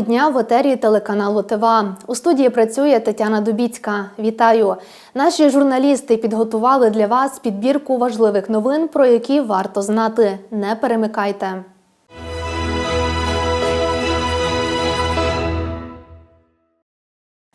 Дня в етері телеканалу ТВА. У студії працює Тетяна Дубіцька. Вітаю! Наші журналісти підготували для вас підбірку важливих новин, про які варто знати. Не перемикайте.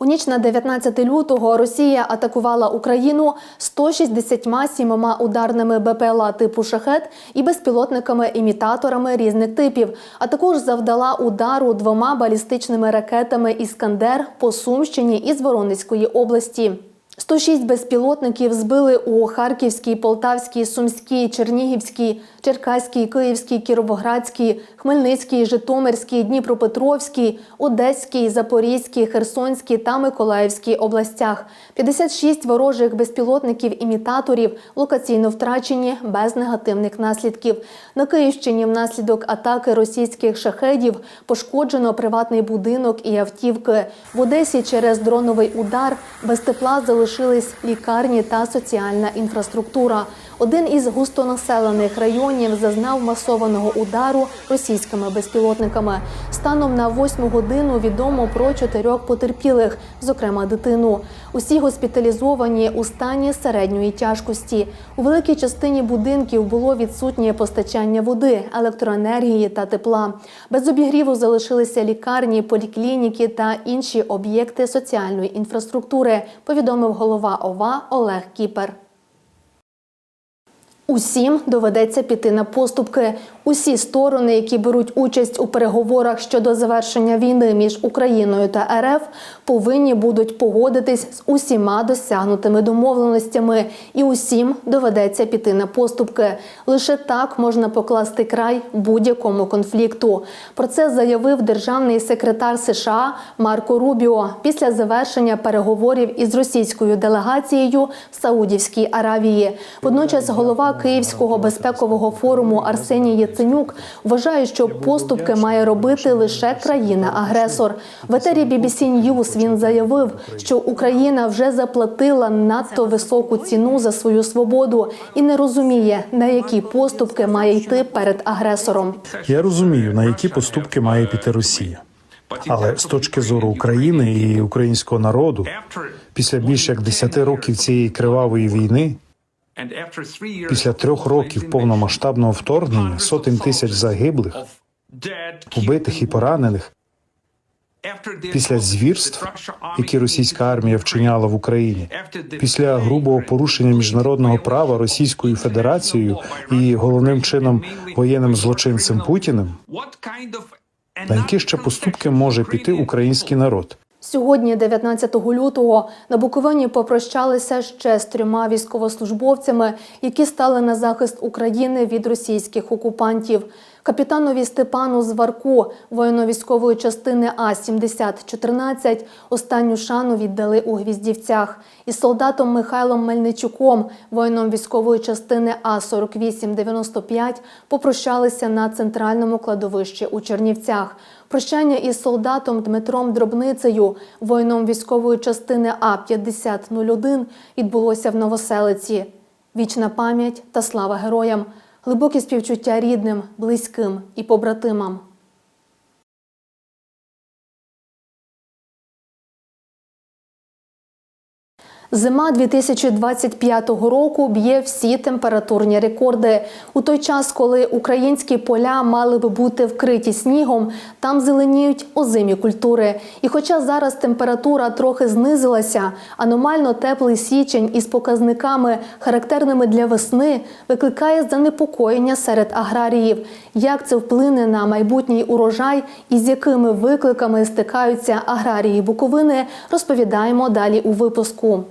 Ніч на 19 лютого Росія атакувала Україну 167 ударними БПЛА типу шахет і безпілотниками-імітаторами різних типів, а також завдала удару двома балістичними ракетами Іскандер по Сумщині із Воронезької області. 106 безпілотників збили у Харківській, Полтавській, Сумській, Чернігівській, Черкаській, Київській, Кіровоградській, Хмельницькій, Житомирській, Дніпропетровській, Одеській, Запорізькій, Херсонській та Миколаївській областях. 56 ворожих безпілотників-імітаторів локаційно втрачені без негативних наслідків. На Київщині внаслідок атаки російських шахедів пошкоджено приватний будинок і автівки. В Одесі через дроновий удар без тепла залишились лікарні та соціальна інфраструктура. Один із густонаселених районів зазнав масованого удару російськими безпілотниками. Станом на восьму годину відомо про чотирьох потерпілих, зокрема дитину. Усі госпіталізовані у стані середньої тяжкості. У великій частині будинків було відсутнє постачання води, електроенергії та тепла. Без обігріву залишилися лікарні, поліклініки та інші об'єкти соціальної інфраструктури. Повідомив голова ОВА Олег Кіпер. Усім доведеться піти на поступки. Усі сторони, які беруть участь у переговорах щодо завершення війни між Україною та РФ, повинні будуть погодитись з усіма досягнутими домовленостями, і усім доведеться піти на поступки. Лише так можна покласти край будь-якому конфлікту. Про це заявив державний секретар США Марко Рубіо після завершення переговорів із російською делегацією в Саудівській Аравії. Водночас голова Київського безпекового форуму Арсеній Яценюк вважає, що поступки має робити лише країна-агресор. В етері BBC News він заявив, що Україна вже заплатила надто високу ціну за свою свободу і не розуміє, на які поступки має йти перед агресором. Я розумію, на які поступки має піти Росія. Але з точки зору України і українського народу, після більш як 10 років цієї кривавої війни, після трьох років повномасштабного вторгнення, сотень тисяч загиблих, убитих і поранених, після звірств, які російська армія вчиняла в Україні, після грубого порушення міжнародного права Російською Федерацією і головним чином воєнним злочинцем Путіним, на які ще поступки може піти український народ? Сьогодні, 19 лютого, на Буковині попрощалися ще з трьома військовослужбовцями, які стали на захист України від російських окупантів. Капітанові Степану Зварку, воєнно-військової частини А-7014, останню шану віддали у Гвіздівцях. Із солдатом Михайлом Мельничуком, воїном військової частини А-4895, попрощалися на центральному кладовищі у Чернівцях. Прощання із солдатом Дмитром Дробницею, воїном військової частини А-5001, відбулося в Новоселиці. Вічна пам'ять та слава героям, глибокі співчуття рідним, близьким і побратимам. Зима 2025 року б'є всі температурні рекорди. У той час, коли українські поля мали би бути вкриті снігом, там зеленіють озимі культури. І хоча зараз температура трохи знизилася, аномально теплий січень із показниками, характерними для весни, викликає занепокоєння серед аграріїв. Як це вплине на майбутній урожай і з якими викликами стикаються аграрії Буковини, розповідаємо далі у випуску.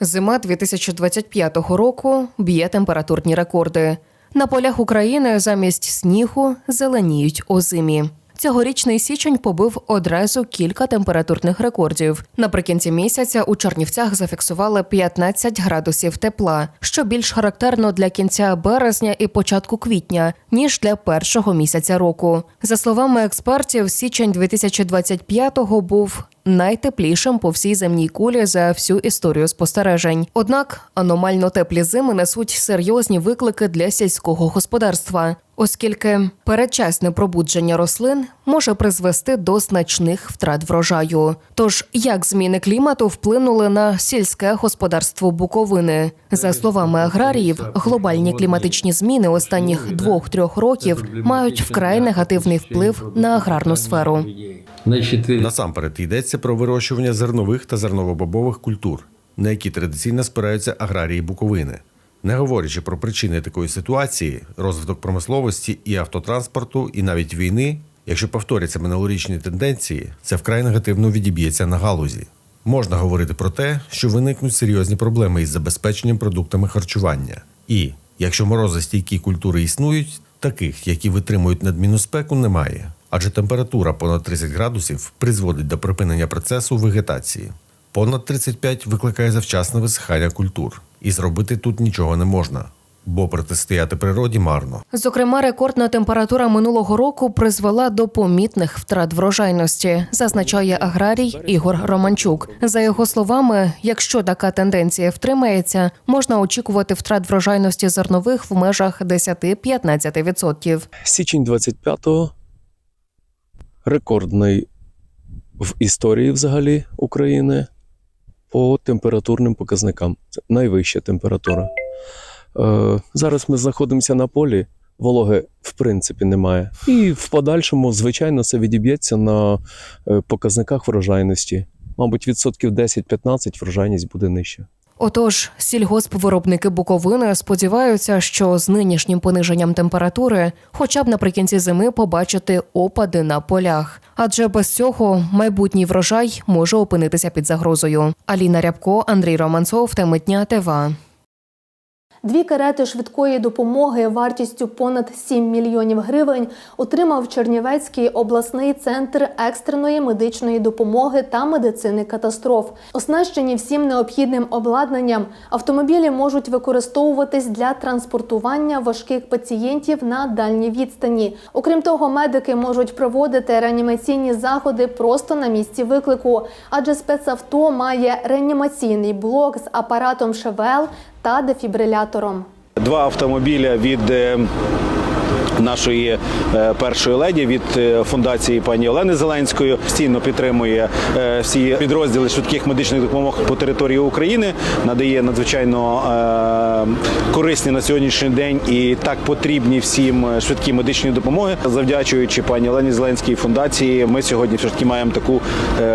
Зима 2025 року б'є температурні рекорди. На полях України замість снігу зеленіють озимі. Цьогорічний січень побив одразу кілька температурних рекордів. Наприкінці місяця у Чернівцях зафіксували 15 градусів тепла, що більш характерно для кінця березня і початку квітня, ніж для першого місяця року. За словами експертів, січень 2025-го був найтеплішим по всій земній кулі за всю історію спостережень. Однак аномально теплі зими несуть серйозні виклики для сільського господарства. Оскільки передчасне пробудження рослин може призвести до значних втрат врожаю. Тож як зміни клімату вплинули на сільське господарство Буковини? За словами аграріїв, глобальні кліматичні зміни останніх двох-трьох років мають вкрай негативний вплив на аграрну сферу. Насамперед йдеться про вирощування зернових та зерновобобових культур, на які традиційно спираються аграрії Буковини. Не говорячи про причини такої ситуації, розвиток промисловості і автотранспорту, і навіть війни, якщо повторяться минулорічні тенденції, це вкрай негативно відіб'ється на галузі. Можна говорити про те, що виникнуть серйозні проблеми із забезпеченням продуктами харчування. І якщо морозостійкі культури існують, таких, які витримують надмінну спеку, немає. Адже температура понад 30 градусів призводить до припинення процесу вегетації. Понад 35 викликає завчасне висихання культур, і зробити тут нічого не можна, бо протистояти природі марно. Зокрема, рекордна температура минулого року призвела до помітних втрат врожайності, зазначає аграрій Ігор Романчук. За його словами, якщо така тенденція втримається, можна очікувати втрат врожайності зернових в межах 10-15%. Січень 25-го рекордний в історії взагалі України по температурним показникам. Це найвища температура. Е, зараз ми знаходимося на полі, вологи в принципі немає. І в подальшому, звичайно, це відіб'ється на е, показниках врожайності. Мабуть, відсотків 10-15 врожайність буде нижча. Отож, сільгоспвиробники Буковини сподіваються, що з нинішнім пониженням температури, хоча б наприкінці зими, побачити опади на полях. Адже без цього майбутній врожай може опинитися під загрозою. Аліна Рябко, Андрій Романцов, теми дня ТВА. Дві карети швидкої допомоги вартістю понад 7 мільйонів гривень отримав Чернівецький обласний центр екстреної медичної допомоги та медицини катастроф. Оснащені всім необхідним обладнанням, автомобілі можуть використовуватись для транспортування важких пацієнтів на дальній відстані. Окрім того, медики можуть проводити реанімаційні заходи просто на місці виклику, адже спецавто має реанімаційний блок з апаратом ШВЛ та дефібрилятором. Два автомобіля від е, нашої е, першої леді від е, фундації пані Олени Зеленської постійно підтримує е, всі підрозділи швидких медичних допомог по території України, надає надзвичайно корисні на сьогоднішній день і так потрібні всім швидкі медичні допомоги. Завдячуючи пані Олені Зеленській фундації, ми сьогодні все ж таки маємо таку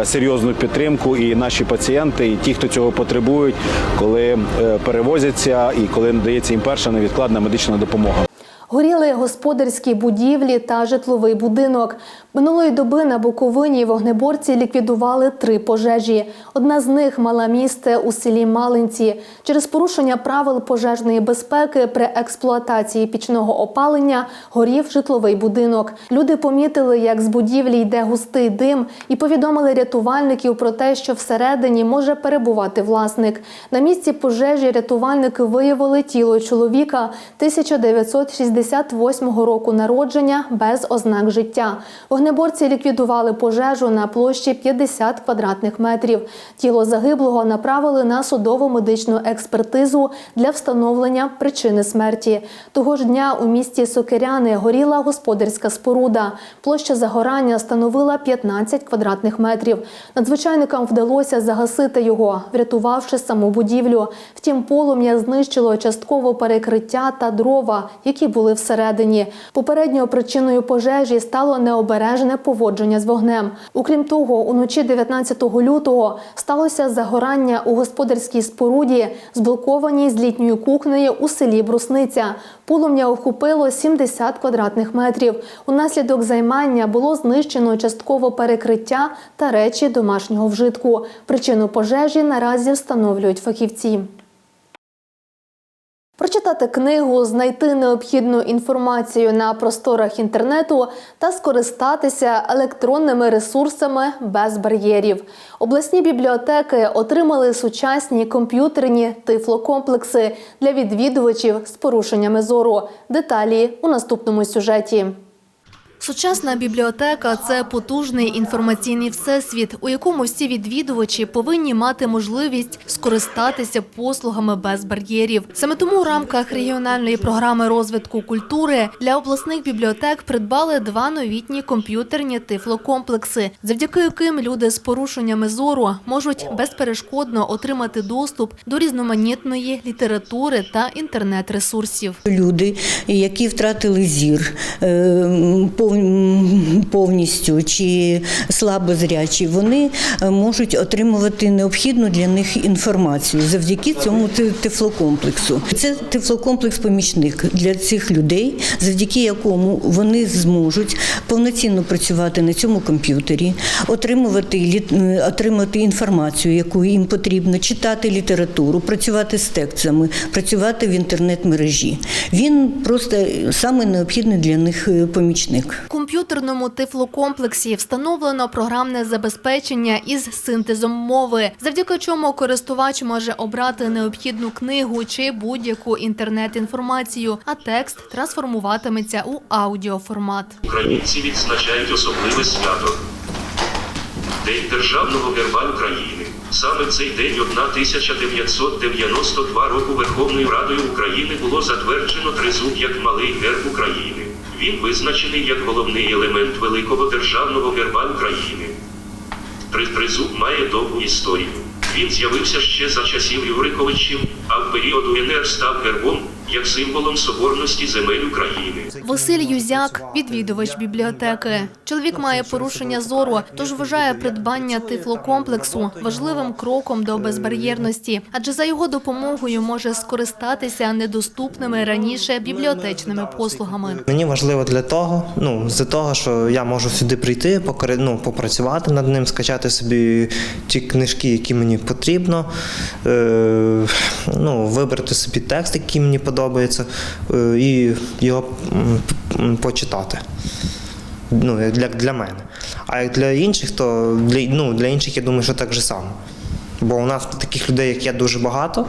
серйозну підтримку. І наші пацієнти, і ті, хто цього потребують, коли перевозяться і коли надається їм перша невідкладна медична допомога. Горіли господарські будівлі та житловий будинок. Минулої доби на Буковині вогнеборці ліквідували три пожежі. Одна з них мала місце у селі Малинці. Через порушення правил пожежної безпеки при експлуатації пічного опалення горів житловий будинок. Люди помітили, як з будівлі йде густий дим, і повідомили рятувальників про те, що всередині може перебувати власник. На місці пожежі рятувальники виявили тіло чоловіка 1968 року народження без ознак життя. Вогнеборці ліквідували пожежу на площі 50 квадратних метрів. Тіло загиблого направили на судово медичну експертизу для встановлення причини смерті. Того ж дня у місті Сокиряни горіла господарська споруда. Площа загорання становила 15 квадратних метрів. Надзвичайникам вдалося загасити його, врятувавши саму будівлю. Втім, полум'я знищило частково перекриття та дрова, які були всередині. Попередньою причиною пожежі стало необережне поводження з вогнем. Окрім того, уночі 19 лютого сталося загорання у господарській споруді, зблокованій з літньою кухнею у селі Брусниця. Полум'я охопило 70 квадратних метрів. Унаслідок займання було знищено частково перекриття та речі домашнього вжитку. Причину пожежі наразі встановлюють фахівці. Прочитати книгу, знайти необхідну інформацію на просторах інтернету та скористатися електронними ресурсами без бар'єрів. Обласні бібліотеки отримали сучасні комп'ютерні тифлокомплекси для відвідувачів з порушеннями зору. Деталі у наступному сюжеті. Сучасна бібліотека це потужний інформаційний всесвіт, у якому всі відвідувачі повинні мати можливість скористатися послугами без бар'єрів. Саме тому у рамках регіональної програми розвитку культури для обласних бібліотек придбали два новітні комп'ютерні тифлокомплекси, завдяки яким люди з порушеннями зору можуть безперешкодно отримати доступ до різноманітної літератури та інтернет-ресурсів. Люди, які втратили зір е, пов- м, повністю чи слабозрячі, вони е, можуть отримувати необхідну для них інформацію завдяки цьому тифлокомплексу. Це тифлокомплекс-помічник для цих людей, завдяки якому вони зможуть повноцінно працювати на цьому комп'ютері, отримувати, е, отримати інформацію, яку їм потрібно, читати літературу, працювати з текстами, працювати в інтернет-мережі. Він просто саме необхідний для них е, помічник. Комп'ютерному тифлокомплексі встановлено програмне забезпечення із синтезом мови, завдяки чому користувач може обрати необхідну книгу чи будь-яку інтернет-інформацію, а текст трансформуватиметься у аудіоформат. Українці відзначають особливе свято. День Державного герба України. Саме цей день 1992 року Верховною Радою України було затверджено тризуб як малий герб України. Він визначений як головний елемент великого державного герба України. Три- Тризуб має довгу історію. Він з'явився ще за часів Юриковичів, а в період УНР став гербом як символом соборності земель України. Василь Юзяк, відвідувач бібліотеки. Чоловік має порушення зору, тож вважає придбання тифлокомплексу важливим кроком до безбар'єрності, адже за його допомогою може скористатися недоступними раніше бібліотечними послугами. Мені важливо для того, ну з того, що я можу сюди прийти, ну, попрацювати над ним, скачати собі ті книжки, які мені потрібно, е, ну, вибрати собі текст, який мені подобається, е, і його почитати. Ну, як для, для мене. А як для інших, то для, ну, для інших я думаю, що так же само. Бо у нас таких людей, як я, дуже багато.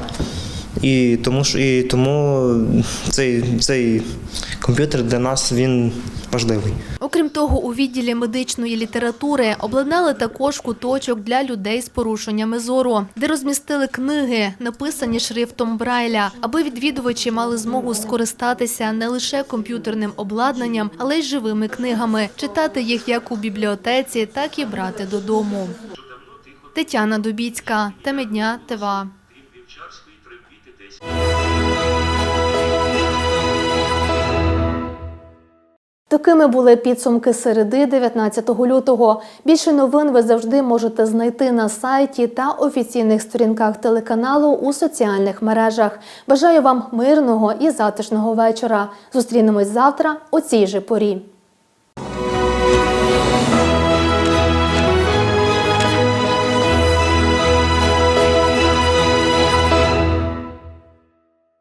І тому, і тому цей, цей комп'ютер для нас він важливий. Окрім того, у відділі медичної літератури обладнали також куточок для людей з порушеннями зору, де розмістили книги, написані шрифтом Брайля, аби відвідувачі мали змогу скористатися не лише комп'ютерним обладнанням, але й живими книгами, читати їх як у бібліотеці, так і брати додому. Тетяна Дубіцька, теми дня ТВА. Такими були підсумки середи 19 лютого. Більше новин ви завжди можете знайти на сайті та офіційних сторінках телеканалу у соціальних мережах. Бажаю вам мирного і затишного вечора. Зустрінемось завтра у цій же порі.